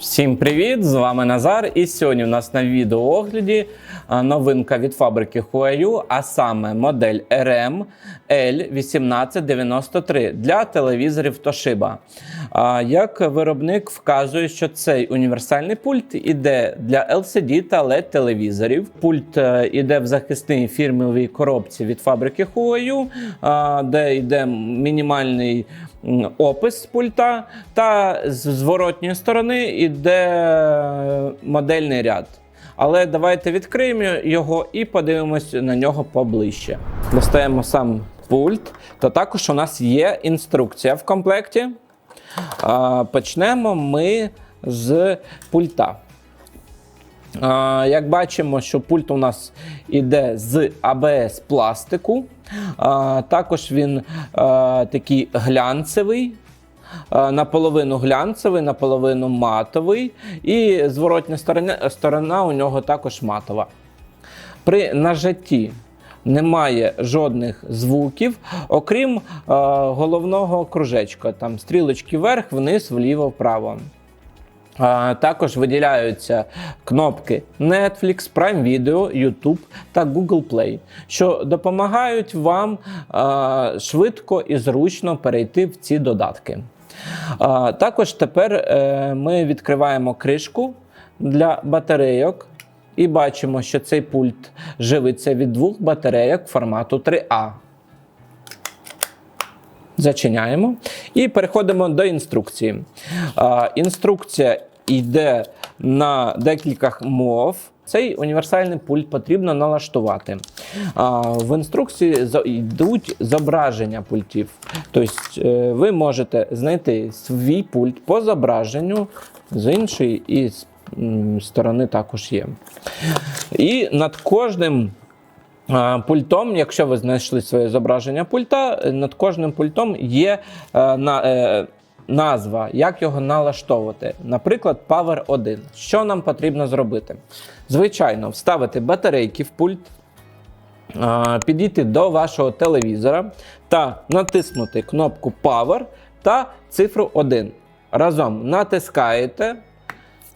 Всім привіт! З вами Назар. І сьогодні у нас на відеоогляді новинка від фабрики Huayu, а саме модель RM L1893 для телевізорів Toshiba. Як виробник вказує, що цей універсальний пульт іде для LCD та LED телевізорів. Пульт е, іде в захисній фірмовій коробці від фабрики Huayu, де йде мінімальний опис пульта, та з зворотньої сторони йде модельний ряд. Але давайте відкриємо його і подивимось на нього поближче. Достаємо сам пульт, то також у нас є інструкція в комплекті. Почнемо ми з пульта. Як бачимо, що пульт у нас іде з АБС пластику. Також він такий глянцевий. Наполовину глянцевий, наполовину матовий, і зворотня сторона, сторона у нього також матова. При нажатті немає жодних звуків, окрім е, головного кружечка, там стрілочки вверх, вниз, вліво, вправо. Також виділяються кнопки Netflix, Prime Video, YouTube та Google Play, що допомагають вам швидко і зручно перейти в ці додатки. Також тепер е, ми відкриваємо кришку для батарейок і бачимо, що цей пульт живиться від двох батарейок формату 3А. Зачиняємо і переходимо до інструкції. Інструкція йде на декількох мов. Цей універсальний пульт потрібно налаштувати. В інструкції йдуть зображення пультів. Тобто е, ви можете знайти свій пульт по зображенню, з іншої і сторони також є. І над кожним Пультом, якщо ви знайшли своє зображення пульта, над кожним пультом є е, на, е, назва, як його налаштовувати. Наприклад, Power 1. Що нам потрібно зробити? Звичайно, вставити батарейки в пульт, підійти до вашого телевізора та натиснути кнопку Power та цифру 1. Разом натискаєте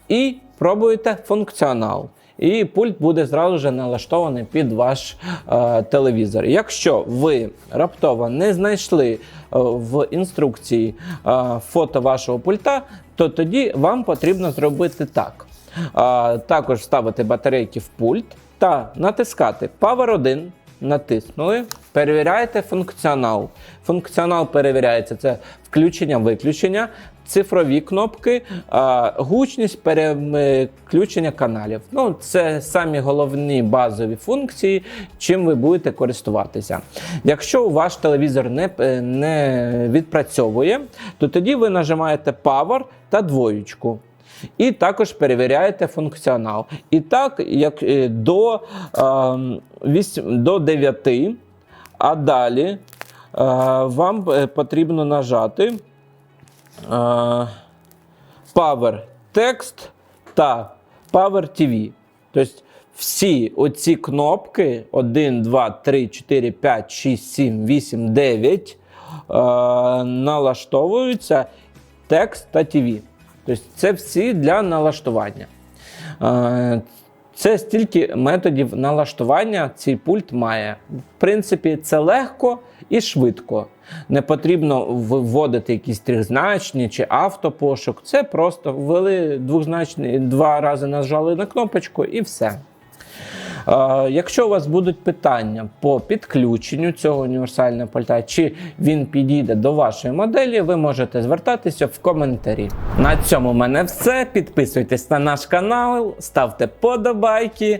і пробуєте функціонал. І пульт буде зразу ж налаштований під ваш е, телевізор. Якщо ви раптово не знайшли е, в інструкції е, фото вашого пульта, то тоді вам потрібно зробити так: е, також вставити батарейки в пульт та натискати Power 1. Натиснули, перевіряєте функціонал. Функціонал перевіряється це включення-виключення, цифрові кнопки, гучність переключення каналів. Ну, це самі головні базові функції, чим ви будете користуватися. Якщо ваш телевізор не, не відпрацьовує, то тоді ви нажимаєте Power та двоєчку. І також перевіряєте функціонал. І так, як е, до, е, 8, до 9, а далі е, вам е, потрібно нажати е, Power Text та Power TV. Тобто всі оці кнопки 1, 2, 3, 4, 5, 6, 7, 8, 9 е, налаштовуються текст та TV. Тобто це всі для налаштування. Це стільки методів налаштування цей пульт має. В принципі, це легко і швидко. Не потрібно вводити якісь трьохзначні чи автопошук. Це просто ввели двозначні, два рази нажали на кнопочку і все. Якщо у вас будуть питання по підключенню цього універсального пульта, чи він підійде до вашої моделі, ви можете звертатися в коментарі. На цьому в мене все. Підписуйтесь на наш канал, ставте подобайки.